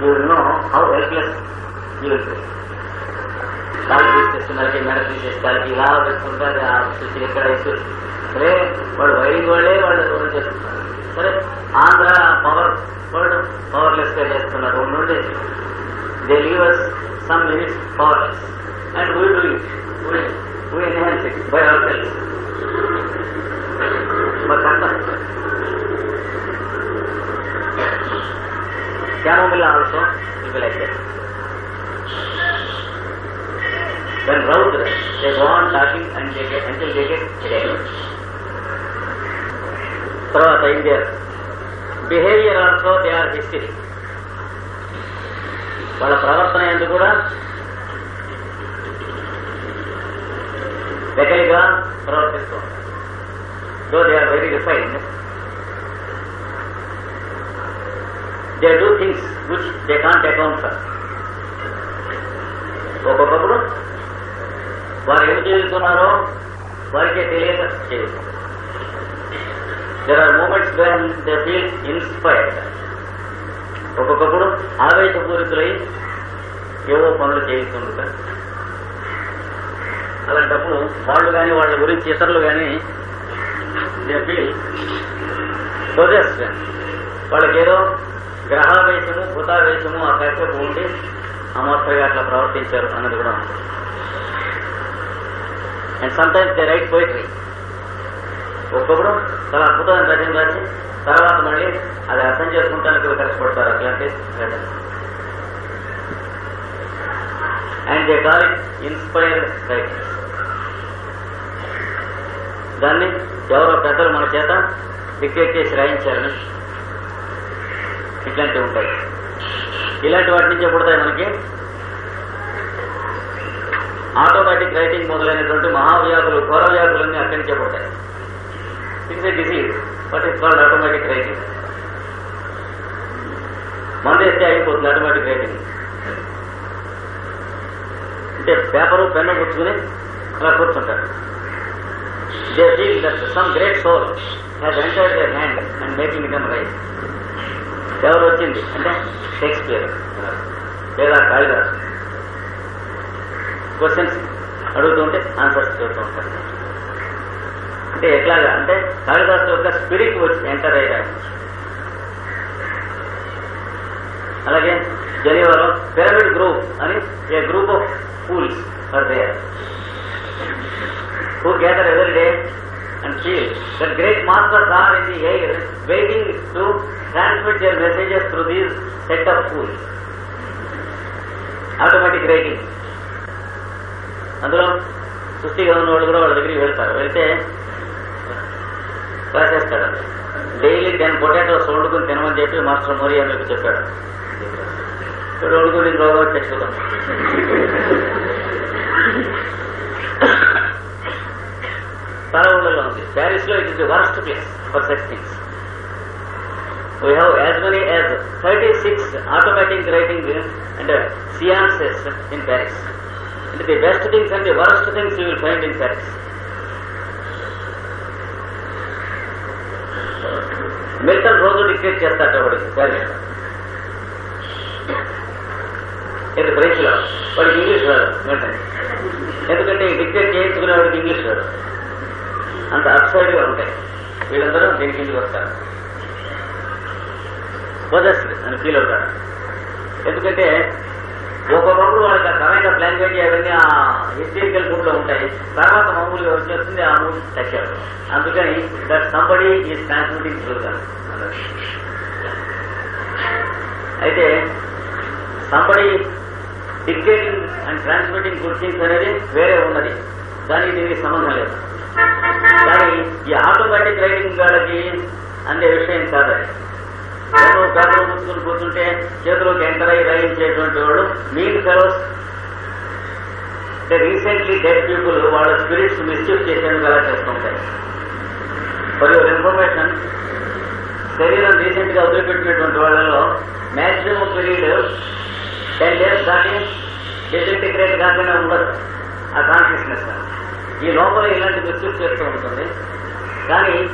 You will know how helpless you will be కాలు తీసుకొస్తున్నారు మెడ తీసేస్తారు ఇలా పెట్టుకుంటారు ఆ స్థితి ఎక్కడ వేసి సరే వాళ్ళు వైరింగ్ వాళ్ళే వాళ్ళు దూరం చేస్తున్నారు సరే ఆంధ్ర పవర్ వాళ్ళు పవర్లెస్గా చేస్తున్నారు నుండి they leave us some minutes powerless and we do it we enhance it by our self మరి కష్టం Chamomile also, you will like that. When roused, they go on talking and they get, until they get headache. తర్వాత in their behavior also they are hysteric. వాళ్ళ ప్రవర్తన ఎందుకు కూడా వెకలిగా ప్రవర్తిస్తూ ఉంటారు though they are very refined they do things which they can't account for ఒక్కొక్కప్పుడు వారు ఏమి చేస్తున్నారో వారికే తెలియక చేస్తారు there are moments when they feel inspired ఒక్కొక్కప్పుడు ఆవేశపూరితులై ఏవో పనులు చేయిస్తుంటారు. అలాంటప్పుడు వాళ్ళు కానీ వాళ్ళ గురించి ఇతరులు కానీ దే ఫీల్ పొజెస్ వాళ్ళకి ఏదో గ్రహావేశము భూతావేశము ఆ కష్టపు ఉండి అమోస్తగా అట్లా ప్రవర్తించారు అన్నది కూడా ఉంది. And sometimes they write poetry ఒక్కొక్కడు చాలా అద్భుతమైన రచన రాసి తర్వాత మళ్ళీ అది అర్థం చేసుకుంటానికి కష్టపడతారు అట్లాంటి రచన. And they call it inspired writing దాన్ని ఎవరో పెద్దలు మన చేత డిక్టేట్ చేసి రాయించారని ఇట్లాంటివి ఉంటాయి. ఇలాంటి వాటి నుంచి పుడతాయి మనకి ఆటోమేటిక్ రైటింగ్ మొదలైనటువంటి మహావ్యాధులు ఘోర వ్యాధులన్నీ అక్కడి నుంచే పుడతాయి it's a disease but it's called automatic writing మందేస్తే అయిపోతుంది ఆటోమేటిక్ రైటింగ్ అంటే పేపరు పెన్ను పుచ్చుకుని అలా కూర్చుంటారు. They feel that some great soul has entered their hand and making them write ఎవరు వచ్చింది అంటే షేక్స్పియర్ లేదా కాళిదాస్. క్వశ్చన్స్ అడుగుతుంటే ఆన్సర్స్ చెబుతూ ఉంటారు. అంటే ఎట్లాగా? అంటే కాళిదాస్ యొక్క స్పిరిట్ వచ్చి ఎంటర్ అయ్యారు అలాగే జనీవాలో పిరమిడ్ గ్రూప్ అని a group of fools for there who every day and feel that great masters are in the air waiting to transmit their messages through these set of fools. Automatic writing అందులో సుస్థిగా ఉన్న వాళ్ళు కూడా వాళ్ళ దగ్గరికి వెళ్తారు. వెళ్తే రాసేస్తాడు. డైలీ టెన్ పొటాటోస్ వండుకుని తినమని చెప్పి మాస్టర్ మోరియా మీకు చెప్పాడు. ఇప్పుడు వండుకుని రోగం తెచ్చుకుందాం చాలా ఉంది. ప్యారిస్లో it is the worst place for such things we have as many as thirty six automatic writing and seances in Paris and the best things and the worst things you will find in Paris Milton రోజు dictate చేస్తాట వాడికి Paris ఇది ఫ్రెంచ్లో వాడికి English రాదు Milton ఎందుకంటే dictate చేయించుకునే వాడికి ఇంగ్లీష్ రాదు అంత అప్సైడ్గా ఉంటాయి. వీళ్ళందరూ దీని కిందకి వస్తారు. పొజెస్డ్ అని ఫీల్ అవుతారు. ఎందుకంటే ఒక్కొక్కప్పుడు వాళ్ళకి ఆ కరెంట్ లాంగ్వేజ్ అవన్నీ ఆ హిస్టరికల్ బుక్లో ఉంటాయి. తర్వాత మామూలుగా వచ్చేస్తుంది ఆ మూడు అవ్వదు అందుకని that somebody is transmitting through అయితే somebody dictating and transmitting good things అనేది వేరే ఉన్నది. దానికి దీనికి సంబంధం లేదు. కానీ ఈ ఆటోమేటిక్ రైటింగ్ వాళ్ళకి అందే విషయం కాదు అది పెన్ను కూర్చుని కూర్చుంటే చేతిలోకి ఎంటర్ అయ్యి రాయించేటువంటి వాడు మీన్ ఫెలోస్. అంటే రీసెంట్లీ డెడ్ పీపుల్ వాళ్ళ స్పిరిట్స్ మిస్యూజ్ చేసేందుకు అలా చేస్తుంటాయి. ఫర్ యువర్ ఇన్ఫర్మేషన్ శరీరం రీసెంట్గా వదిలిపెట్టినటువంటి వాళ్ళలో మ్యాక్సిమం పీరియడ్ టెన్ డేస్ దాటి డిసింటిగ్రేట్ కాకుండా ఉండదు. ఆ కాన్షియస్నెస్ ఈ లోపల ఇలాంటి మిస్యూజ్ చేస్తూ ఉంటుంది కానీ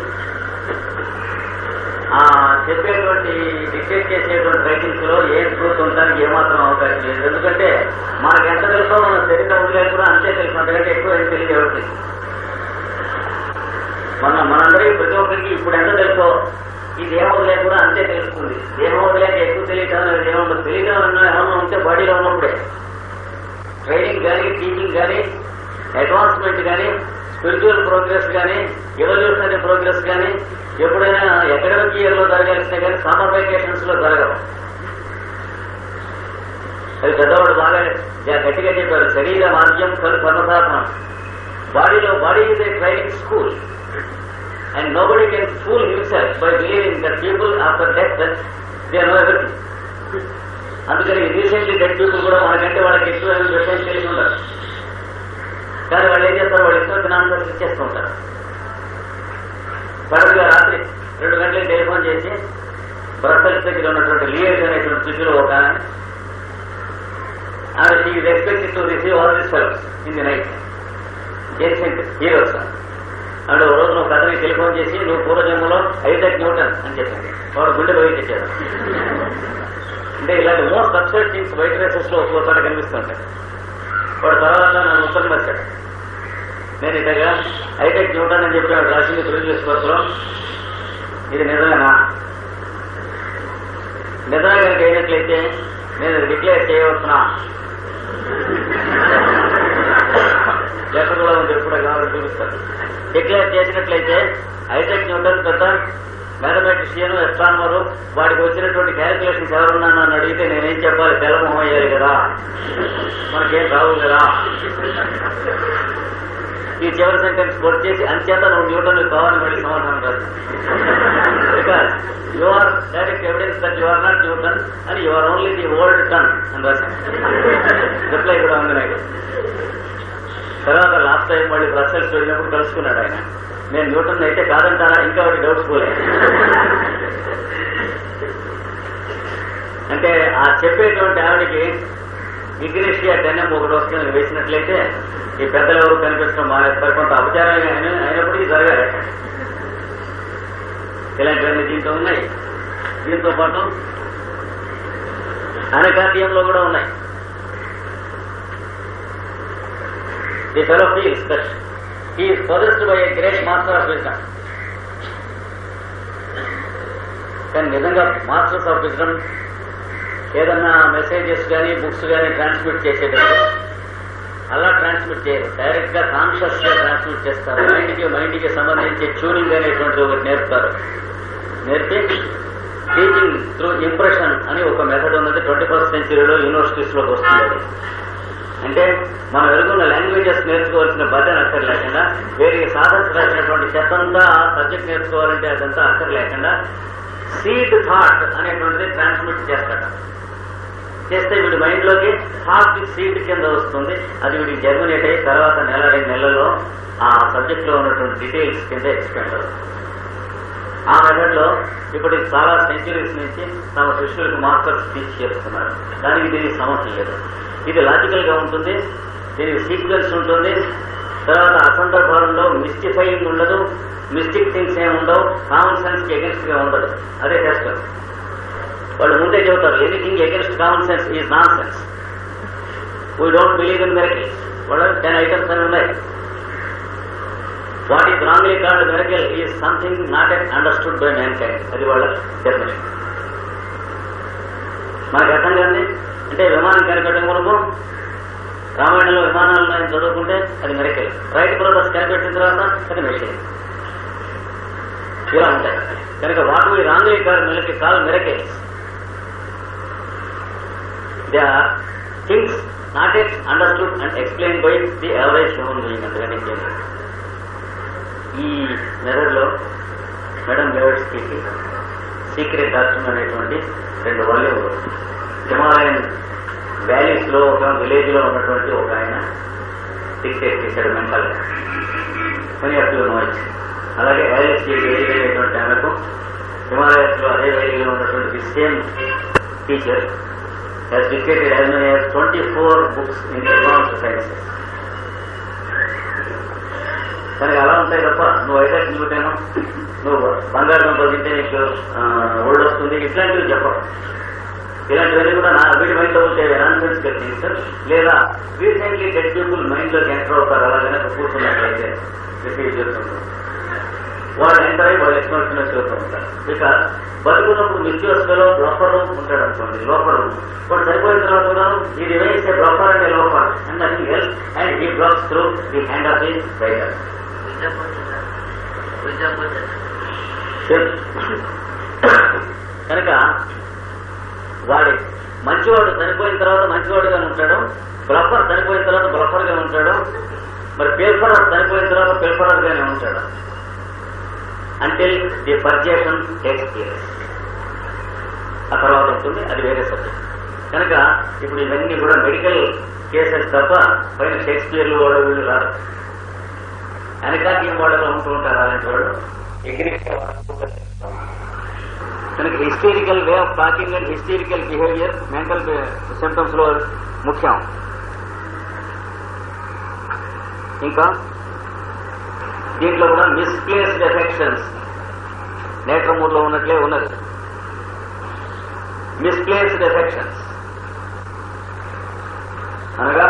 ఆ చెప్పేటువంటి డిక్టేట్ చేసేటువంటి రైటింగ్స్లో ఏం ట్రూత్ ఉండడానికి ఏమాత్రం అవకాశం లేదు. ఎందుకంటే మనకు ఎంత తెలుసో మన శరీరం ఉండలేదు కూడా అంతే తెలుసు. అంతకంటే ఎక్కువ ఏం తెలియదు ఎవరికి. మన మనందరికీ ప్రతి ఒక్కరికి ఇప్పుడు ఎంత తెలుసో ఈ దేహం లేకుండా కూడా అంతే తెలుస్తుంది. దేహం లేక ఎక్కువ తెలియటం అనేది ఏమన్నా తెలియటం ఏమన్నా ఉంటే బాడీలో ఉన్నప్పుడే. ట్రైనింగ్ కానీ టీచింగ్ కానీ అడ్వాన్స్మెంట్ కానీ స్పిరిచువల్ ప్రోగ్రెస్ కానీ ఎవల్యూషనరీ ప్రోగ్రెస్ కానీ ఎప్పుడైనా అకాడమిక్ ఇయర్లో జరగాల్సిన కానీ సమ్మర్ వెకేషన్స్లో జరగవు. అది పెద్దవాడు బాగా గట్టిగా చెప్పారు శరీర మార్గం కలు కర్మసాధనం బాడీలో body is a training school and nobody can fool himself by believing that people after death they know everything అందుకని రీసెంట్లీ డెడ్ పీపుల్ కూడా మనకంటే వాళ్ళకి ఎక్కువ విషయం తెలిసి ఉండదు. కానీ వాళ్ళు ఏం చేస్తారు? వాళ్ళు ఇచ్చిన వచ్చిన ఆన్సర్స్ ఇచ్చేస్తూ ఉంటారు. సడన్గా రాత్రి రెండు గంటలకు టెలిఫోన్ చేసి బ్రస్సెల్స్ దగ్గర ఉన్నటువంటి లియర్స్ అనేటువంటి స్థితిలో ఒక ఆమె she is expected to receive all this fells in the night ancient heroes అంటే ఒక రోజు నువ్వు కథని టెలిఫోన్ చేసి నువ్వు పూర్వజన్మలో ఐజాక్ న్యూటన్ అని చెప్పింది వాడు గుండె బయట తెచ్చాడు. అంటే ఇలాంటి మోస్ట్ అబ్సర్డ్ థింగ్స్ వైట్ రేసెస్లో ఒక్కోసారి కనిపిస్తుంటాయి వాడు తర్వాత నన్ను ఉత్తరం వచ్చాడు నేను ఇక్కడ హైటెక్ చూడాలని అని చెప్పాడు రాసింది ప్రీవియస్ కోర్సులో ఇది నిజమేనా? నిజమే కనుక అయినట్లయితే నేను డిక్లేర్ చేయవచ్చునా? లెటర్ కూడా ఉంది ఎప్పుడు కావాలని చూపిస్తాను డిక్లేర్ చేసినట్లయితే హైటెక్ న్యూటన్ పెద్ద మ్యాథమెటిషియన్ ఎస్ట్రానమరు వాడికి వచ్చినటువంటి క్యాలిక్యులేషన్స్ ఎవరున్నా నన్ను అడిగితే నేనేం చెప్పాలి? తెల్లమొహం అయ్యాలి కదా. మనకేం రావు కదా. ఈ చివరి సెంటెన్స్ కొట్ చేసి అంచేత నువ్వు న్యూటన్ కావాలని మళ్ళీ సమాధానం కాదు because you are direct evidence that you are not Newton and you are only the old ton అని రాశాను. రిప్లై కూడా ఉంది నాకు. తర్వాత లాస్ట్ టైం మళ్ళీ బ్రసెల్స్ వెళ్ళినప్పుడు కలుసుకున్నాడు ఆయన. నేను న్యూటన్ అయితే కాదంటారా? ఇంకా వాటి డౌట్స్ పోలే అంటే ఆ చెప్పేటువంటి ఆవిడకి ఇగ్రేషియా టెన్ఎం ఒకటి వస్తుంది వేసినట్లయితే ఈ పెద్దలు ఎవరు కనిపించడం మానేస్తారు కొంత అపచారం అయినప్పటికీ జరగాలి. ఇలాంటివన్నీ దీంట్లో ఉన్నాయి. దీంతో పాటు అనకార్యంలో కూడా ఉన్నాయి. The fellow feels that he is possessed by great master of wisdom కానీ నిజంగా మాస్టర్స్ ఆఫ్ విజ్డమ్ ఏదన్నా మెసేజెస్ కానీ బుక్స్ కానీ ట్రాన్స్మిట్ చేసేటప్పుడు అలా ట్రాన్స్మిట్ చేయరు. డైరెక్ట్గా కాన్షియస్గా ట్రాన్స్మిట్ చేస్తారు. మైండ్కి మైండ్కి సంబంధించి ట్యూనింగ్ అనేటువంటి ఒకటి నేర్పుతారు. నేర్పి టీచింగ్ త్రూ ఇంప్రెషన్ అని ఒక మెథడ్ ఉన్నది ట్వంటీ ఫస్ట్ సెంచరీలో యూనివర్సిటీస్లోకి వస్తుంది అంటే మనం ఎదుర్కొన్న లాంగ్వేజెస్ నేర్చుకోవాల్సిన బాధ్యత అక్కర్లేకుండా వేరే రాసినటువంటి చెత్తంతా సబ్జెక్ట్ నేర్చుకోవాలంటే అదంతా అక్కర్లేకుండా సీడ్ థాట్ అనేటువంటిది ట్రాన్స్మిట్ చేస్తాడు చేస్తే వీడి మైండ్లోకి థాట్ సీడ్ కింద వస్తుంది. అది వీడికి జర్మినేట్ అయ్యి తర్వాత నెల రెండు నెలల్లో ఆ సబ్జెక్ట్లో ఉన్నటువంటి డీటెయిల్స్ కింద ఎక్స్పెండ్ అవుతుంది. ఆ మెథడ్లో ఇప్పుడు చాలా సెంచురీస్ నుంచి తమ శిష్యులకు మాస్టర్స్ టీచ్ చేస్తున్నారు. దానికి దీనికి సమస్య లేదు. ఇది లాజికల్గా ఉంటుంది దీనికి సీక్వెన్స్ ఉంటుంది. తర్వాత అసందర్భాలలో మిస్టిఫైయింగ్ ఉండదు మిస్టిక్ థింగ్స్ ఏమి ఉండవు కామన్ సెన్స్కి అగెన్స్ట్గా ఉండదు. అదే టెస్ట్ వాళ్ళు ముందే చెబుతారు anything against common sense is nonsense we don't believe in miracle వాళ్ళు టెన్ ఐటమ్స్ అని ఉన్నాయి what is wrongly called miracle is something not at understood by mankind అది వాళ్ళ డెఫినేషన్ మనకు అర్థం కాదు అంటే విమానం కనిపెట్టడం కొరకు రామాయణంలో విమానాలు నేను చదువుకుంటే అది మెరకిల్ రైట్ బ్రదర్స్ కనిపెట్టిన తర్వాత అది మెషిన్ ఇలా ఉంటాయి. కనుక వాటి wrongly call miracle call miracles they are things not at understood and explain by the average human being అంతగానే ఈ మెథడ్లో మేడం లెవర్స్కి సీక్రెట్ డాక్టర్ అనేటువంటి రెండు వాల్యూలు హిమాలయన్ వ్యాలీస్లో ఒక విలేజ్లో ఉన్నటువంటి ఒక ఆయన డిక్టేట్ చేశాడు మెంటల్. కొన్ని అట్లు నాలెడ్జ్ అలాగే ఐఎల్ఎస్కి వేదిక అయినటువంటి ఆమెకు హిమాలయస్లో అదే వేలీలో ఉన్నటువంటి same teacher has dictated as many as 24 books in advanced sciences. కనుక అలా ఉంటాయి తప్ప నువ్వు అయితే న్యూటన్ నువ్వు బంగారం తింటే నీకు ఓల్డ్ వస్తుంది. ఇట్లాంటివి చెప్పవు ఇలాంటివన్నీ కూడా నా వీడి మైండ్లో ఉంటే ఉంటే నాన్సెన్స్ సార్. లేదా రీసెంట్లీ డెడ్ పీపుల్ మైండ్లోకి ఎంటర్ అవుతారు అలాగనే కూర్చున్నట్లయితే రిపీట్ చేస్తుంటారు వాళ్ళు ఎంటర్ అయ్యి వాళ్ళు ఎక్స్పెన్షన్ చేస్తూ ఉంటారు. ఇక బతుకున్నప్పుడు మిస్యూస్లో బ్రోకర్ ఉంటాడు అనుకోండి లోపర్ వాడు చనిపోయిన తర్వాత కూడా ఈ రిమైన్స్ బ్రోకర్ అంటే loafer and nothing help and he blocks through the hand of the writer కనుక వాడి మంచివాడు చనిపోయిన తర్వాత మంచివాడుగా ఉంటాడు బ్రఫర్ చనిపోయిన తర్వాత బ్లఫర్గా ఉంటాడు మరి పేపరర్ చనిపోయిన తర్వాత పేపరర్ గానే ఉంటాడు. Until the purgation takes place ఆ తర్వాత ఉంటుంది అది వేరే సబ్జెక్ట్ కనుక ఇప్పుడు ఇవన్నీ కూడా మెడికల్ కేసెస్ తప్ప పైన షేక్స్పియర్లు వాడు వీళ్ళు రాదు అనకాకీయం వాళ్ళలో ఉంటూ ఉంటారు అలాంటి వాడు కనుక hysterical way of talking and hysterical behaviour mental సిమ్టమ్స్లో ముఖ్యం. ఇంకా దీంట్లో కూడా మిస్ప్లేస్డ్ ఎఫెక్షన్స్ నేటర్ మూడ్ ఉన్నట్లే ఉన్నది. మిస్ప్లేస్డ్ ఎఫెక్షన్స్ అనగా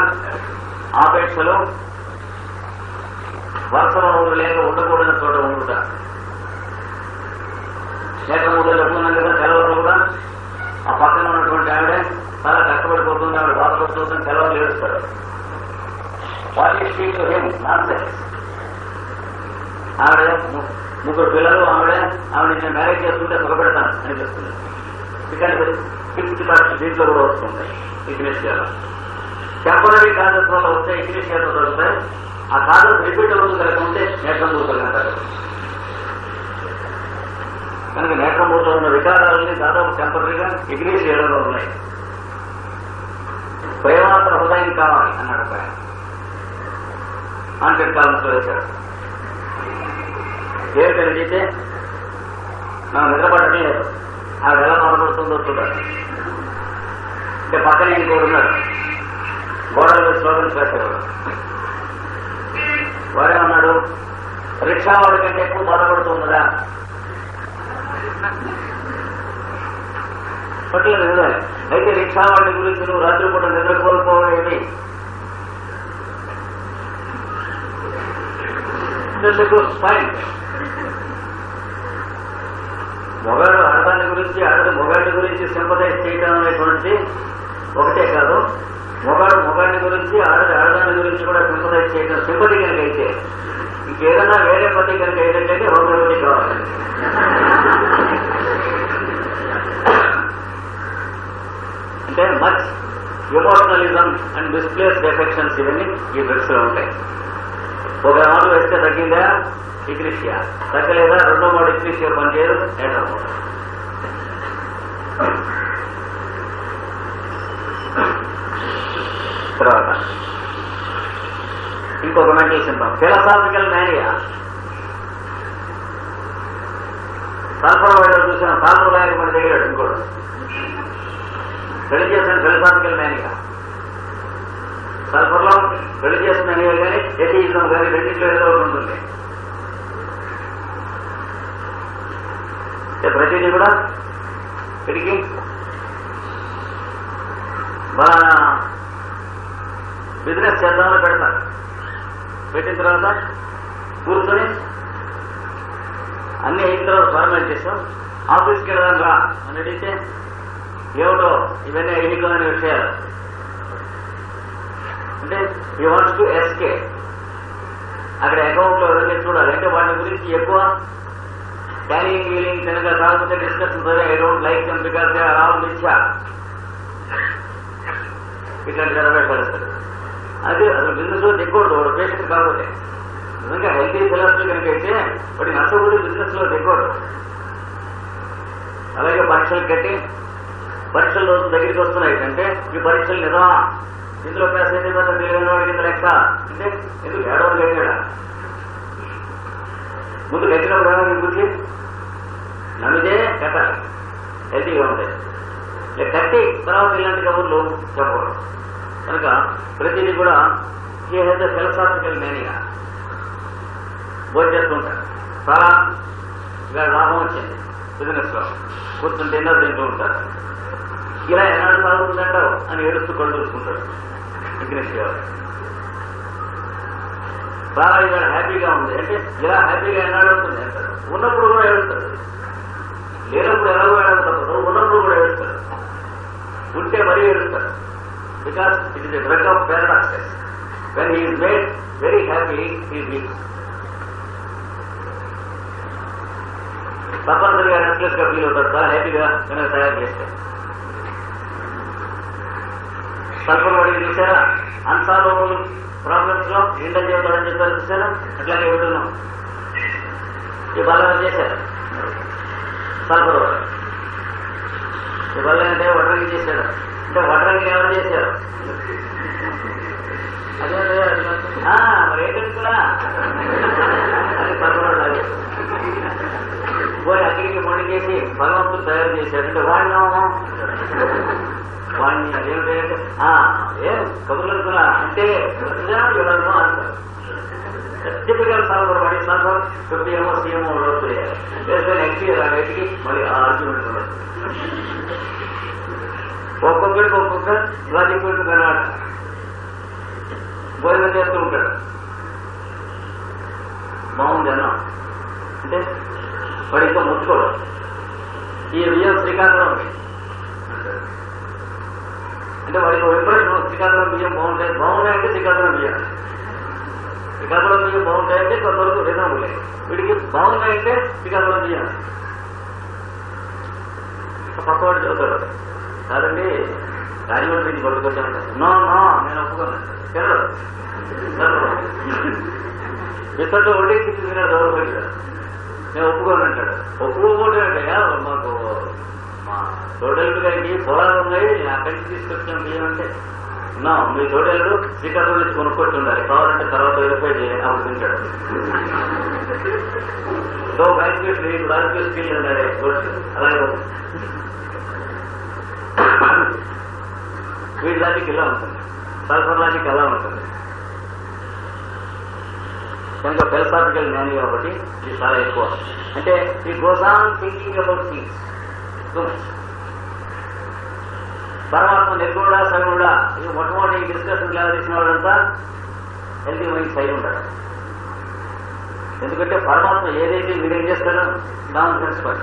ఆపేక్షలో వర్షం ఉండు లేక ఉండకూడని చోట ఉండుట. లేక మూడు చెప్పుకున్నాం కదా సెలవులు కూడా. ఆ పక్కన ఉన్నటువంటి ఆవిడ చాలా కష్టపడిపోతుంది ఆవిడ బాధపడుతుంది సెలవులు ఏడుస్తాడు what is to him not ఆవిడ ముగ్గురు పిల్లలు ఆవిడ ఆవిడ నేను మ్యారేజ్ చేసుకుంటే సుఖపెడతాను అనిపిస్తుంది. ఇక్కడ ఫిఫ్త్ క్లాస్ దీంట్లో కూడా వస్తుంది ఇగ్నిషియాలో టెంపరీ కాజెస్ వల్ల వచ్చే ఇగ్నిషియాతో దొరుకుతాయి ఆ కాజెస్ రిపీట్ అవ్వదు కనుక ఉంటే నేత్రమూర్తులు అంటారు. కనుక నేత్రమూర్తులు ఉన్న వికారాలని దాదాపు టెంపరీగా ఇగ్నిషియాలో ఉన్నాయి. ప్రేమాత్ర హృదయం కావాలి అన్నాడు ఒక ఆయన. ఆంటెడ్ కాలంలో వేశాడు ఏమిటని అడిగితే మనం నిద్రపడటం లేదు ఆవిడ ఎలా చూడాలి అంటే పక్కన ఇంకోడు ఉన్నాడు గోడల మీద స్లోగన్స్ ఉన్నాడు రిక్షా వాడి కంటే ఎక్కువ బాధపడుతుందా పట్టలేదు కదా అయితే రిక్షా వాడి గురించి నువ్వు రాత్రిపూట నిద్ర కోల్పోవడేమి ఫైన్ మొగాడు ఆడదాన్ని గురించి ఆడది మొగాడి గురించి సింపటైజ్ చేయడం అనేటువంటి ఒకటే కాదు. మొగాడు మొగాడి గురించి ఆడది ఆడదాని గురించి కూడా సింపటైజ్ చేయడం సింపతి కనుక అయితే ఇంకేదన్నా వేరే పతి కనుక ఏంటంటే హోమియోపతి కావాలి. అంటే much emotionalism and displace affections ఇవన్నీ ఈ బ్రిక్స్లో ఉంటాయి. ఒక మారు వేస్తే తగ్గిందా? ఇగ్నిషియా తగ్గలేదా రెండో మాడు ఇగ్నిషియా పనిచేయదు ఏడో మాడు తర్వాత ఇంకొక mental philosophical mania sulphur wider చూసిన సల్ఫర్ లాయర్ మన దగ్గర ఇంకోడు రిలీజియస్ అండ్ ఫిలసాఫికల్ మేనియా సల్ఫర్లో రిలీజియస్ మేనియా కానీ ఎథియిజం కానీ రెండింటిలో ఏదో ఉంటుంది. ప్రతిదీ కూడా? తిరిగి మన బిజినెస్ చేద్దామని పెడతారు పెట్టిన తర్వాత కూర్చొని అన్ని అయిన తర్వాత ఫార్మాట్ చేస్తాం. ఆఫీస్కి వెళ్దాం రా అని అడిగితే ఏమిటో ఇవన్నీ ఐహికమైన విషయాలు. అంటే యూ వాంట్స్ టు ఎస్కే అక్కడ అకౌంట్లో లో చూడాలి అంటే వాటి గురించి ఎక్కువ క్యారింగ్ గీలింగ్ కనుక కాకపోతే discussion I don't like them because they are all ఇట్లా ఇట్లాంటి నెరవేర్చారు అది అసలు బిజినెస్లో దిగకూడదు వాడు పేషెంట్ కాకపోతే నిజంగా హెల్తీ ఫిలాసఫీ కనుక అయితే వాటి నష్టపోయి బిజినెస్లో దిగకూడదు అలాగే పరీక్షలు కట్టి పరీక్షలు రోజు దగ్గరికి వస్తున్నాయి అంటే ఈ పరీక్షలు నిజమా ఇందులో పేస అయితే పెద్ద తెలియని వాడికి ఇంత లెక్క అంటే ఎందుకు ఏడవని గట్టినాడా ముందు కట్టినప్పుడు ఏమైనా బుద్ధి నమ్మితే కట్టాలి హెల్తీగా ఉంటాయి ఇక కట్టి తర్వాత ఇలాంటి కబుర్లు చెప్పకూడదు. కనుక ప్రతిదీ కూడా హీ హెజ్ ఫిలసాఫికల్ మేనియా భోజనం చేస్తుంటారు. చాలా ఇలా లాభం వచ్చింది. బిజినెస్లో. కూర్చుని డిన్నర్ తింటూ ఉంటారు. ఇలా ఎలాంటి లాభం ఉందంటావు అని ఏడుస్తూ కళ్ళు చూసుకుంటాడు బిజినెస్ చేయాలి బాగా ఇవాళ హ్యాపీగా ఉంది. అంటే ఇలా హ్యాపీగా ఎన్నాడు ఉంటుంది ఉన్నప్పుడు కూడా ఏడుస్తాడు. లేనప్పుడు ఎలాగో ఏడవ ఉన్నప్పుడు కూడా ఏడుస్తాడు. ఉంటే మరీ ఏడుస్తాడు. Because it is a drug of paradoxes when he made very happy he weak తప్పనిసరిగా నెక్లెస్గా ఫీల్ అవుతాడు చాలా హ్యాపీగా నేను తయారు చేస్తాను సల్ఫర్ వాడికి చూసారా? అన్సాల్వబుల్ ప్రాబ్లమ్స్లో ఇంటర్ చెబుతాడని చెప్పారు చూసారా అట్లాగే వింటున్నాం. ఈ బలం చేశారు? సల్ఫర్ ఈ బలం అంటే వడ్రంగి చేశారు. అంటే వడ్రంగి ఎవరు చేశారు? అదే మరి ఏంటంటున్నా అది సల్ఫర్ పోయి అక్కడికి మొండి చేసి భగవంతుడు తయారు చేశాడు అంటే వాడిని వాడిని అదేమిటి ఏ కబుర్లు అనుకున్నా అంటే ఇవ్వడము అంటారు టిపికల్ సాల్వర్ వాడి సాల్వర్ ఫిఫ్టీ ఏమో సీఎంఓ లోపు వేసుకొని ఎంపీ బయటికి మళ్ళీ ఆ ఆర్గ్యుమెంట్ ఉండదు ఒక్కొక్కడికి ఒక్కొక్క లాజిక్ ఉంటుంది అన్నమాట భోజనం చేస్తూ ఉంటాడు బాగుంది అన్నం అంటే వాడు ఇంకా ముట్టుకోడు ఈ బియ్యం శ్రీకాకుళం ఉంది. అంటే వాడికి ఒక ఇంప్రెషన్ శ్రీకాకుళం బియ్యం బాగుంటాయి బాగున్నాయంటే శ్రీకాకుళం బియ్యం. శ్రీకాకుళం బియ్యం బాగుంటాయంటే కొంతవరకు రీజనబుల్ వీడికి బాగున్నాయంటే శ్రీకాకుళం బియ్యం. పక్కవాడు చదువుతాడు. కాదండి రాజమండ్రి నుంచి పట్టుకొచ్చాను నో నో నేను ఒప్పుకోను. తినడు ఇతరులు ఒకటి తిన్నాడు దౌర్భాగ్యుడు నేను ఒప్పుకోను అంటాడు. ఒప్పుకోకూడదు అంటే తోడేళ్ళు గారికి పొలాలు ఉన్నాయి అక్కడి నుంచి తీసుకొచ్చాం బియ్యం అంటే నా మీ తోడేళ్ళు శ్రీకాకుళం నుంచి కొనుక్కొచ్చి ఉండాలి కావాలంటే తర్వాత వెళ్ళిపోయి చేయండి అప్పుడు సో బ్యాంక్ స్కిల్ రాజకీయ స్కిల్ ఉండాలి అలాగే వీడి లాజిక్ ఇలా ఉంటుంది. సల్ఫర్ లాజిక్ ఎలా ఉంటుంది. కనుక ఫిలసాఫికల్ జ్ఞాని కాబట్టి ఇది చాలా ఎక్కువ. అంటే ఈ గోసాన్ థింకింగ్ అబౌట్ థింగ్స్ పరమాత్మ నిర్గుణ సగుణ ఇది మొట్టమొదటి డిస్కషన్ క్లాస్ తీసిన వాళ్ళంతా? హెల్తీ మైండ్ సై ఉంటాడు ఎందుకంటే పరమాత్మ ఏదైతే మీరు ఏం చేస్తాడో దాని సెన్స్ పడి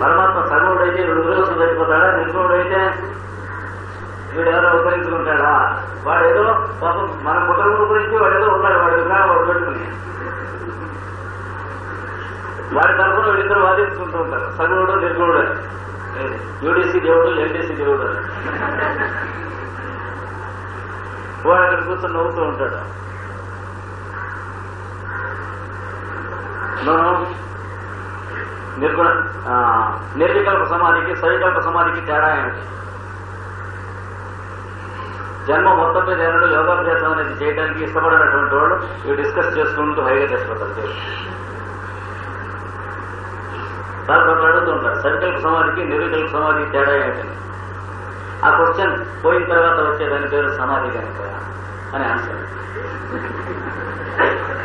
పరమాత్మ సగుణుడు అయితే రెండు రోజులు నిర్గుణుడు అయితే వీడు ఎవరో ఉపయోగించుకుంటాడా వాడు ఏదో పాపం మన కుటుంబం గురించి వాడు ఏదో ఉన్నాడు. వాడు విగ్రహం వాడు పెట్టుకుని. వాడి తరఫున వీళ్ళిద్దరు వాదించుకుంటూ ఉంటారు. సగుణుడు నిర్గుణుడు అని. లేదు. యూడీసీ దేవుడు ఎల్డీసీ దేవుడు అని. వాడు అక్కడ కూర్చొని నవ్వుతూ ఉంటాడు మనం నిర్గుణ ఆ, నిర్వికల్ప సమాధికి సవికల్ప సమాధికి తేడా ఏమిటి జన్మ మొత్తం మీద ఏనాడు యోగాభ్యాసం అనేది చేయడానికి ఇష్టపడినటువంటి వాళ్ళు ఇవి డిస్కస్ చేసుకుంటూ హైగా చేసిపోతారు సార్ దాంట్లో అడుగుతుంటారు ఉంటారు సమాధికి నిర్వికల్ప సమాధికి తేడా ఏమిటని ఆ క్వశ్చన్ పోయిన తర్వాత వచ్చేదాని పేరు సమాధి కనుక అని ఆన్సర్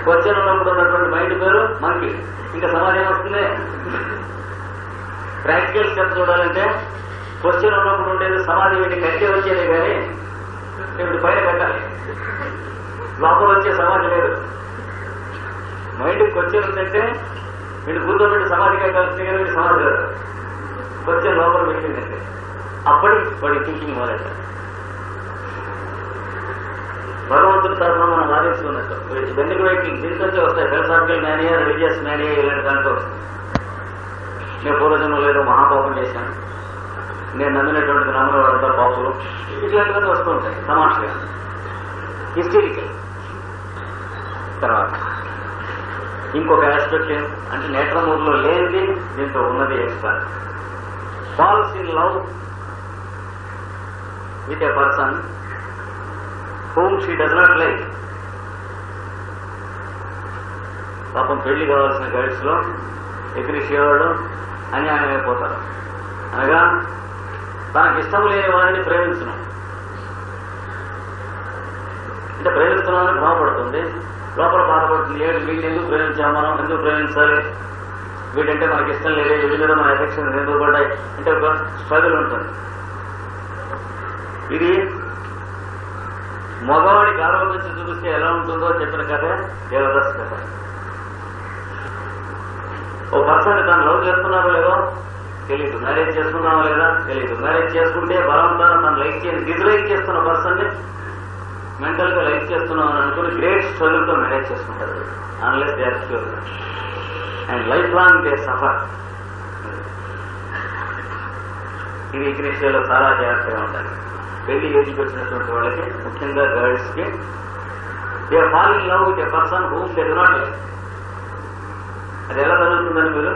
క్వశ్చన్ ఉన్నప్పుడు ఉన్నటువంటి మైండ్ పేరు మనకి ఇంకా సమాధి ఏమొస్తుంది? ప్రాక్టికల్ స్టెప్ చూడాలంటే క్వశ్చన్ ఉన్నప్పుడు ఉండేది సమాధి వీటి కట్టే వచ్చేది కానీ ఇప్పుడు పైన కట్టాలి లోపల వచ్చే సమాధి లేదు. మైండ్ క్వశ్చన్ ఉందంటే వీడు కూర్చోబెట్టి సమాధి కట్టాల్సింది వీడు సమాధి లేదు లోపల పెట్టిందంటే అప్పటి వాడి థింకింగ్ మొదలెట్టాలి భగవంతుడి తరఫున మనం వాదిస్తున్నట్టు వెన్నుకు వైపు దీంతో వస్తాయి. ఫిలసాఫికల్ మ్యానియా రిలీజియస్ మ్యానియా ఇలాంటి దాంట్లో. వస్తాయి నేను పూర్వజన్మలో ఏదో మహాపాపం చేశాను. నేను నమ్మినటువంటి నమ్మిన వాళ్ళంతా పాపులు. ఇట్లాంటివన్నీ వస్తూ ఉంటాయి. తమాషగా. హిస్టరికల్ తర్వాత. ఇంకొక ఆస్పెక్ట్ అంటే నేత్రమూరులో లేనిది దీంతో ఉన్నది extra falls in love with a person whom she does not like పాపం పెళ్ళి కావాల్సిన గైడ్స్లో అని ఆనవే అయిపోతారు అనగా తనకి ఇష్టం లేని వారిని ప్రేమించడం అంటే ప్రేమిస్తున్నామని బాగుపడుతుంది లోపల బాధపడుతుంది ఏడు వీటిని ఎందుకు ప్రేమించాం మనం? ఎందుకు ప్రేమించాలి? వీటంటే మనకి ఇష్టం లేదు. వీడి మీద మన ఎఫెక్షన్ ఎందుకు పడ్డాయి అంటే ఒక స్ట్రగుల్ ఉంటుంది. ఇది మగవాడికి ఆరోగ్యం చూపిస్తే ఎలా ఉంటుందో చెప్పిన కథ దేవదాస్ కథ. ఓ పర్సన్ తను లవ్ చేస్తున్నారో లేదో తెలియదు మ్యారేజ్ చేసుకున్నామో లేదా తెలియదు మ్యారేజ్ చేసుకుంటే బలవంతాన తను లైక్ చేయని డిజ్లైక్ చేస్తున్న పర్సన్ని మెంటల్గా లైక్ చేస్తున్నాం అని అనుకుని గ్రేట్ స్ట్రగుల్తో మ్యారేజ్ చేసుకుంటారు. Unless they are cure and lifelong they suffer ఇది ఈ విషయంలో చాలా జాగ్రత్తగా ఉండాలి. పెళ్ళి ఏజ్కి వచ్చినటువంటి వాళ్ళకి ముఖ్యంగా గర్ల్స్కి they fall in love with a person whom they not అది ఎలా జరుగుతుందని మీరు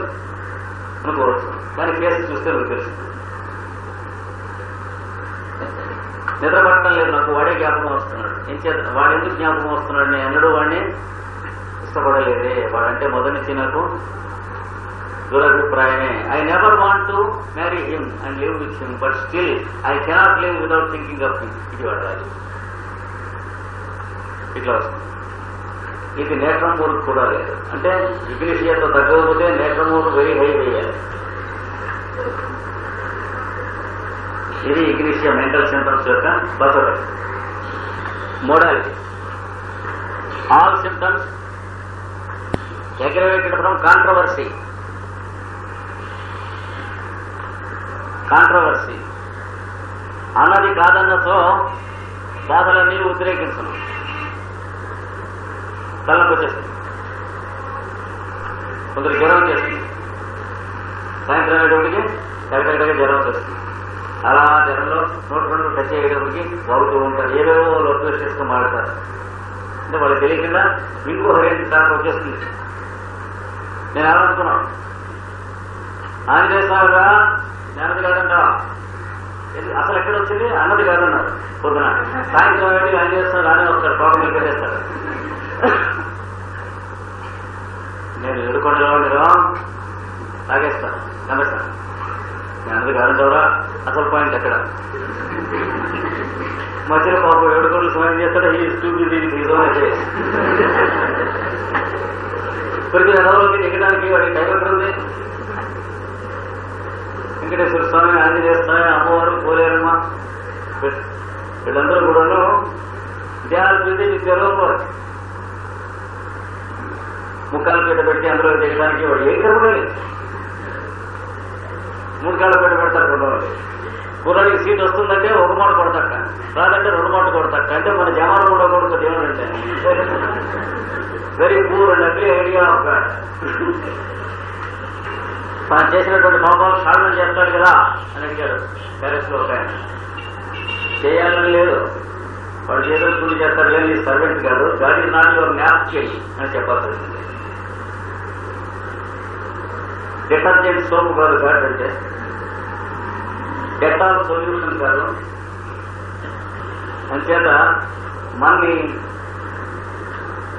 అనుకోవచ్చు. కానీ కేసు చూస్తే మీకు తెలుస్తుంది. నిద్రపట్టడం లేదు నాకు వాడే జ్ఞాపకం వస్తున్నాడు. ఏం వాడు ఎందుకు జ్ఞాపకం వస్తున్నాడు? నేను ఎన్నడూ వాడిని ఇష్టపడలేదే. వాడంటే మొదటి నుంచి నాకు దురభిప్రాయమే. I never want to marry him and live with him but still I cannot live without thinking of him ఇది వాడాలి ఇట్లా వస్తుంది. ఇది నేత్రమూరు కూడా లేదు. అంటే ఇగ్నిషియాతో తగ్గకపోతే నేత్రమూరు వెరీ హై వేయాలి. ఇది ఇగ్నిషియా మెంటల్ సింటమ్స్ యొక్క bassaru modality all symptoms aggravated from controversy controversy అన్నది కాదన్నతో బాధలన్నీ ఉద్రేకించను తలకు వచ్చేస్తుంది కొందరు జ్వరం చేస్తుంది. సాయంత్రం అయ్యేటప్పటికి కరెక్ట్గా జ్వరం వచ్చేస్తుంది అలా జనంలో నోటి రెండు టచ్ అయ్యేటప్పటికి వాడుతూ ఉంటారు. ఏవేవో లొక్కులు చేసుకుని మాడతారు అంటే వాళ్ళకి తెలియకుండా ఇంకో హెల్త్ సార్ వచ్చేస్తుంది. నేను ఎలా అనుకున్నాను ఆంజనేయ స్వామి రా జ్ఞానది అసలు ఎక్కడ వచ్చింది? అన్నది కాదన్నారు పొద్దున. సాయంత్రం వెళ్ళి ఆంజనేయ స్వామి రానే వస్తాడు పాపం పెట్టేస్తాడు నేను ఎదుర్కొండలో మీరు తాగేస్తాను నమ్మేస్తాను నేను కాదంటారా అసలు పాయింట్ అక్కడ మధ్యలో పాపం ఏడు ఏడుకోళ్ళు సమయం చేస్తాడు ఈ స్టూబీ దీనికి ఇదోనే ప్రతి ఎదవలోకి దిగడానికి వాడికి టైం ఎక్కడ వెంకటేశ్వర స్వామి ఆంజనేయ స్వామి అమ్మవారు పోలేరమ్మ వీళ్ళందరూ కూడాను దే ఆర్ బిజీ విత్ ఎవరు ముక్కాలు పీట పెట్టి అందులో దిగడానికి వాడు ఏం కర్మలేదు మూడు కాళ్ళ పీట పెడతారు కుర్రవాళ్ళు కుర్రాడికి సీట్ వస్తుందంటే ఒక మాట కొడతాక రాదంటే రెండు మాట కొడతాక అంటే మన జమాన కూడా కొడుతుంది అంటే very poor and ugly idea of God తాను చేసినటువంటి పాపాలు సాధన చేస్తాడు కదా అని అడిగాడు. ప్యారెస్లో ఒక ఆయన. చేయాలని లేదు. వాడు చేతులు పూజ చేస్తారు లేదు సర్వెంట్ కాదు. గాడి నాటి ఒక మ్యాప్ చేయి అని చెప్పాల్సి వచ్చింది డిటర్జెంట్ సోప్ కాదు గాడ్ అంటే. డెటాల్ సొల్యూషన్ కాదు. అంచేత మనని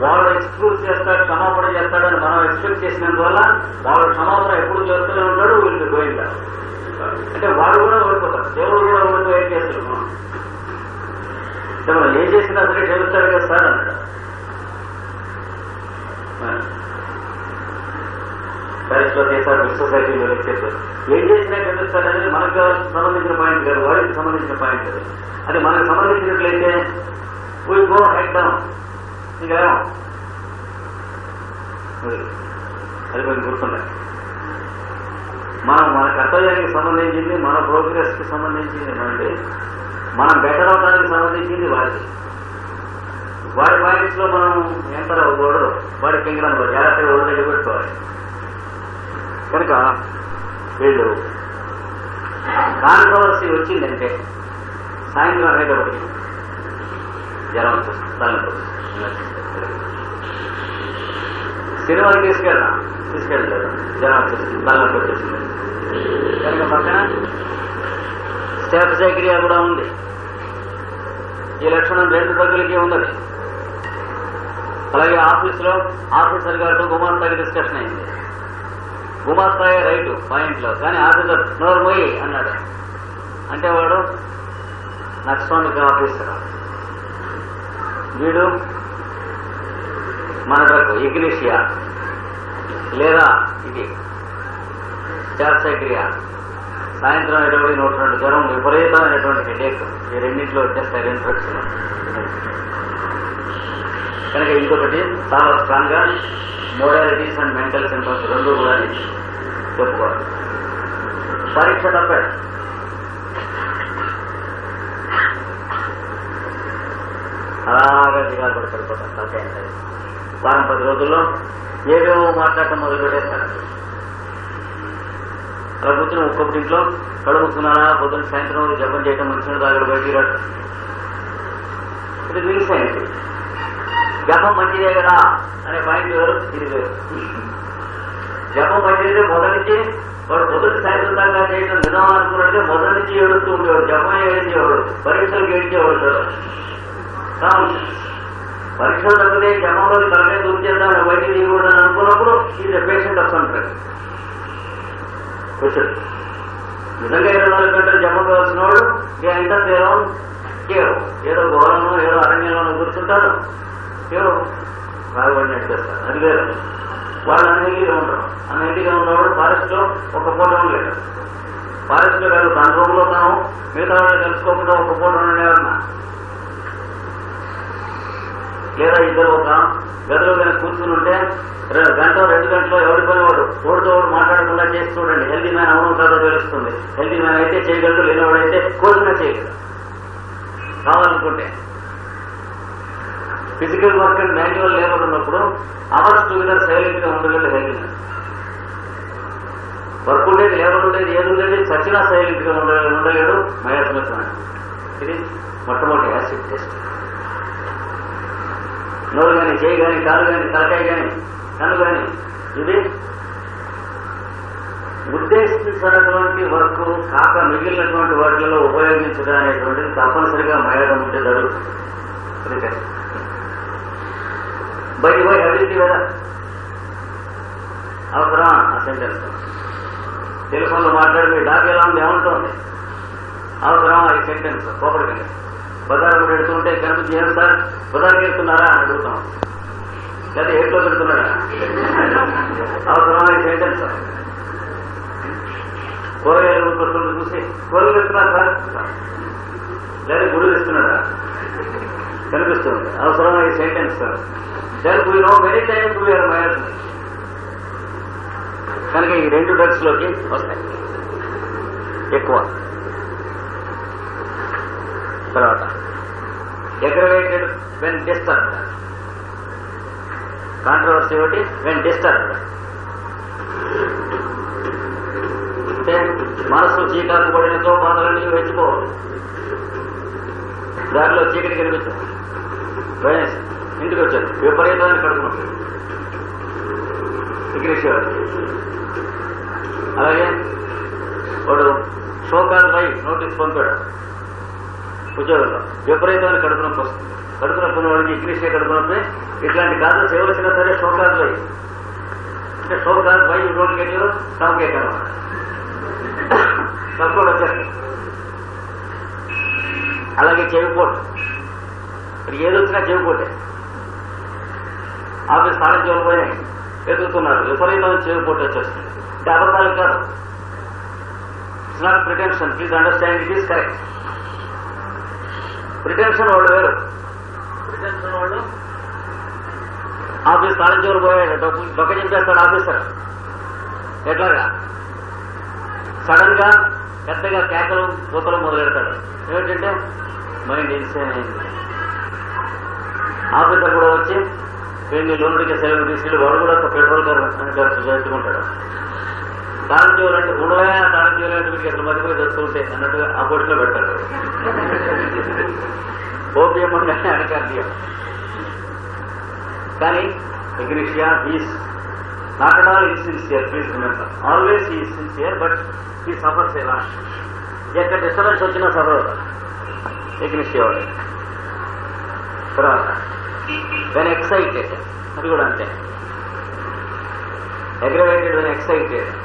వాళ్ళు ఎక్స్క్లూజ్ చేస్తాడు క్షమాపణ చేస్తాడని మనం ఎక్స్పెక్ట్ చేసినందువల్ల వాళ్ళు క్షమాపణ ఎప్పుడు చేస్తూనే ఉంటాడు వీళ్ళు గోయిందా? అంటే వాడు కూడా ఓడిపోతారు దేవుడు కూడా ఓడిపోయే కేసులు మనం? ఏం చేసినా సరే క్షమిస్తాడు కదా సార్ అన్నాడు. ప్యారిస్ చేశారు సొసైటీలో లెక్చర్స్ ఏం చేసినా క్షమిస్తాడు అనేది మనకు సంబంధించిన పాయింట్ కాదు వాడికి సంబంధించిన పాయింట్ కాదు. అది మనకు సంబంధించినట్లయితే వీ గో హెడ్ డౌన్ ఇంకా? అది కొంచెం గుర్తున్నాయి మనం మన కర్తవ్యానికి సంబంధించింది మన ప్రోగ్రెస్కి సంబంధించింది అండి మనం బెటర్ అవడానికి సంబంధించింది వాడికి. వాడి పాయింట్స్లో మనం ఎంటర్ అవ్వకూడదు వాడి కింగ్ అనుకో జాగ్రత్తగా ఒళ్ళు పెట్టుకోవాలి. కనుక వీళ్ళు కాంట్రవర్సీ వచ్చిందంటే సాయంత్రం అనేటప్పటికి జ్వరం వచ్చేస్తుంది తలనొప్పి సినిమాకి తీసుకెళ్ళా తీసుకెళ్ళలేదు. జ్వరం వచ్చేస్తుంది తలనొప్పి వచ్చేసింది. కనుక పక్కన శేషశేఖరియ కూడా ఉంది. ఈ లక్షణం రెండు దగ్గరికి ఉన్నది. అలాగే ఆఫీసులో ఆఫీసర్ గారితో గుమాస్తాకి డిస్కషన్ అయింది. గుమాస్తాయే రైటు పాయింట్లో కానీ ఆఫీసర్ నోర్ పోయి అన్నాడు. అంటే వాడు నక్స్వామికి ఆఫీసర్ వీడు మనకు ఇగ్నిషియా లేదా ఇది చార్సైక్రియా సాయంత్రం అయినటువంటి నూట రెండు జ్వరం విపరీతమైనటువంటి హెడేక్ ఈ రెండింటిలో వచ్చేస్తాయి ఇన్ఫెక్షన్ కనుక ఇంకొకటి చాలా స్ట్రాంగ్గా మోడాలిటీస్ అండ్ మెంటల్ సింటమ్స్ రెండు కూడా చెప్పుకోవాలి. పరీక్ష తప్పాడు అలాగా దిగాలు పడి పడిపోతారు తప్పే అంటే. వారం పది రోజుల్లో ఏవేవో మాట్లాడటం మొదలు పెట్టేస్తారు అలా కూర్చుని ఒక్కొక్కటి ఇంట్లో కడుముకున్నారా పొద్దున్న సాయంత్రం జపం చేయటం మనుషులు దాగడు బయటికి రాడు ఇది మిక్స్ సైన్స్. జపం మంచిదే కదా. అనే పాయింట్ వేరు ఇది వేరు జపం మంచిదే మొదటి నుంచి వాడు పొద్దున్న సాయంత్రం దాకా చేయడం నిజం అనుకున్నట్టే మొదటి నుంచి ఏడుస్తూ ఉండేవాడు జపం ఏడ్చేవాడు పరీక్షలకు ఏడ్చేవాడు కావాలి పరీక్షలు తగ్గితే జపంలో తలకే దూర్చేద్దాం బయటికి తీయకూడదని అనుకున్నప్పుడు ఇది పేషెంట్ వస్తుంటాడు వచ్చాడు నిజంగా ఇరవై నాలుగు గంటలు జపం కావాల్సిన వాడు ఎంత తీరం కేవలం ఏదో గోడను ఏదో అరణ్యంలో కూర్చుంటారు కేవలం రాగబడి నడిచేస్తారు అది వేరు. వాళ్ళు అన్నిటిగా ఉంటారు. అన్నిటిగా ఉన్నవాడు ఫారెస్ట్లో ఒక పూట లేదు ఫారెస్ట్లో కాదు తన రూమ్ తాను మిగతా వాళ్ళు తెలుసుకోకుండా ఒక పూట ఉండేవారన్నా లేదా ఇద్దరు ఒక గదిలో కనుక కూర్చుని ఉంటే గంట రెండు గంటలో ఎవరి పని వాడు? తోడుతో వాడు మాట్లాడకుండా చేసి చూడండి. హెల్దీ మ్యాన్ అవును కాదో తెలుస్తుంది. హెల్దీ మ్యాన్ అయితే చేయగలడు లేనివాడైతే కోరిన చేయగలడు. కావాలనుకుంటే physical work and manual labour ఉన్నప్పుడు అవర్స్ టుగెదర్ సైలెంట్గా ఉండగలడు హెల్దీ వర్క్ ఉండేది లేబర్ ఉండేది ఏది ఉండేది సచినా సైలెంట్గా ఉండ ఉండలేడు మయాస్మిత్ ఇది మొట్టమొదటి యాసిడ్ టెస్ట్ నోరు కానీ చేయి కానీ కాలు కానీ తలకాయ కానీ కన్ను కానీ ఇది ఉద్దేశించినటువంటి వర్క్ కాక మిగిలినటువంటి వాటిలో ఉపయోగించడం అనేటువంటిది తప్పనిసరిగా మయడం ఉంటే జరుగుతుంది. అందుకే పోయి అభివృద్ధి కదా? అవసరం ఆ సెంటెన్స్ టెలిఫోన్లో మాట్లాడి మీ డాక్ ఎలా ఉంది ఏమంటుంది అవసరం ఈ సెంటెన్స్ కోపడికండి బజారు పెడుతుంటే కనిపించి ఏం సార్? బజార్కి వెళ్తున్నారా అని అడుగుతాం. లేదా ఏట్లో పెడుతున్నారా అవసరం ఈ సెంటెన్స్ కూరగాయలు కొట్టుకుంటూ చూసి కూరలు ఇస్తున్నారు సార్? లేదా గుడి ఇస్తున్నాడా కనిపిస్తుంది అవసరం ఈ sentence sir? Then we know many times we are marriage కనుక ఈ రెండు డ్రగ్స్లోకి వస్తాయి. ఎక్కువ. తర్వాత ఎగ్రవేటెడ్ వెన్ డిస్టర్బ్ కాంట్రవర్సీ ఒకటి వెన్ డిస్టర్బ్ అంటే మనసు చీకాలు పడినతో బాధలన్నీ వెచ్చుకోవాలి దారిలో చీకటి కనిపించదు ఇంటికి వచ్చాడు విపరీతమైన కడుపునొప్పి ఎగిరేసేవాడు అలాగే వాడు షోకాల్ బై నోటీస్ పంపాడు. ఉద్యోగంలో. విపరీతమైన కడుపు నొప్పి వస్తుంది. కడుపు నొప్పి ఉన్న వాడికి ఇంగ్లీషే కడుపు నొప్పి. ఇట్లాంటి కాదు చేయవలసినా సరే షోకాల్ బై అంటే షోకాల్ బై రోడ్డు గెట్ తమకే కాదు తప్పకుండా వచ్చేస్తుంది అలాగే చెవిపోటు. ఏదొచ్చినా చెవిపోటే. ఆఫీస్ చెవులు పోయినాయి ఎదుగుతున్నారు విపరీతమైన చెవిపోటు వచ్చేస్తుంది అబద్ధాలు కాదు. It's not pretension please understand it is correct pretension వాళ్ళు వేరు. ప్రిటెన్షన్ వాళ్ళు? ఆఫీస్ చెవులు పోయాడు డబ్బు డొక్క చింపేస్తాడు ఆఫీసర్. ఎట్లాగా? సడన్గా పెద్దగా కేకలు కూతలు మొదలెడతాడు. ఏమిటంటే మైండ్ ఇన్సేన్ అయింది. ఆఫీసర్ కూడా వచ్చి వీడిని లోనుడికి సెలవు తీసుకెళ్ళి వాడు కూడా ఒక పెట్రోల్ కార్ చేసుకుంటాడు దానం చేయాలంటే ఉండగా దానం చేయాలంటే వీడికి అసలు మధ్య తెస్తూ ఉంటే అన్నట్టుగా ఆ పొడిలో పెడతాడు ఓపియం అంటే అనకార్యం. కానీ Ignatia he's not at all is sincere please remember always is sincere but he suffers ఎలా ఎక్కడ డిస్టర్బెన్స్ వచ్చినా సఫర్ అవుతారు ఎగ్రిషియా వాడు. తర్వాత. వెన్ ఎక్సైటెడ్ అది కూడా అంతే. Aggravated when excited